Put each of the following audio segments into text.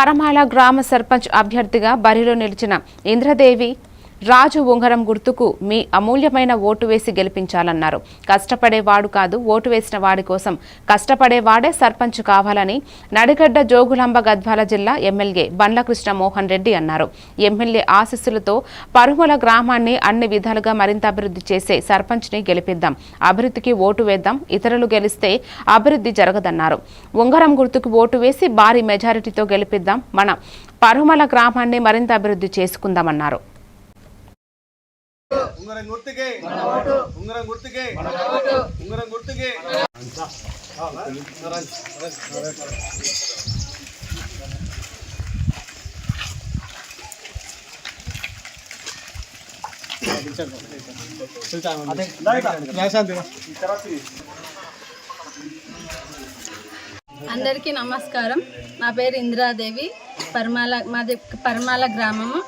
పరమాల గ్రామ సర్పంచ్ అభ్యర్థిగా బరిలో నిలిచిన ఇంద్రదేవి రాజు ఉంగరం గుర్తుకు మీ అమూల్యమైన ఓటు వేసి గెలిపించాలన్నారు. కష్టపడేవాడు కాదు ఓటు వేసిన వాడి కోసం కష్టపడేవాడే సర్పంచ్ కావాలని నడిగడ్డ జోగులాంబ గద్వాల జిల్లా ఎమ్మెల్యే బండ్ల కృష్ణ మోహన్ రెడ్డి అన్నారు. ఎమ్మెల్యే ఆశీస్సులతో పరుమల గ్రామాన్ని అన్ని విధాలుగా మరింత అభివృద్ధి చేసే సర్పంచ్ని గెలిపిద్దాం. అభివృద్ధికి ఓటు వేద్దాం ఇతరులు గెలిస్తే అభివృద్ధి జరగదన్నారు. ఉంగరం గుర్తుకు ఓటు వేసి భారీ మెజారిటీతో గెలిపిద్దాం మన పరుమల గ్రామాన్ని మరింత అభివృద్ధి చేసుకుందామన్నారు. ఉంగరం గుర్తుకే. ఉంగరం గుర్తుకే. ఉంగరం గుర్తుకే. అందరికీ నమస్కారం. నా పేరు ఇందిరాదేవి. పర్మాల మాది పర్మాల గ్రామము.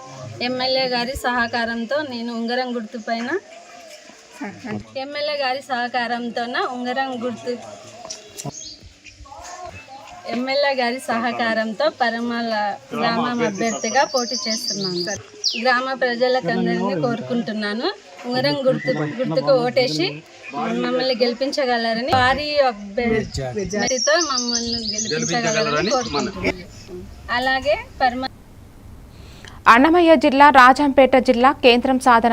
ఎమ్మెల్యే గారి సహకారంతో నేను ఉంగరం గుర్తు పైన ఎమ్మెల్యే గారి సహకారంతోన ఉంగరం గుర్తు ఎమ్మెల్యే గారి సహకారంతో పరమాల గ్రామం అభ్యర్థిగా పోటీ చేస్తున్నాను. గ్రామ ప్రజలకందరినీ కోరుకుంటున్నాను. ఉంగరం గుర్తు గుర్తుకు ఓటేసి మమ్మల్ని గెలిపించగలరని భారీ అభ్యర్థితో మమ్మల్ని గెలిపించగలరని కోరుకుంటున్నాను. అలాగే పరమ అన్నమయ్య జిల్లా రాజంపేట జిల్లా కేంద్రం సాధన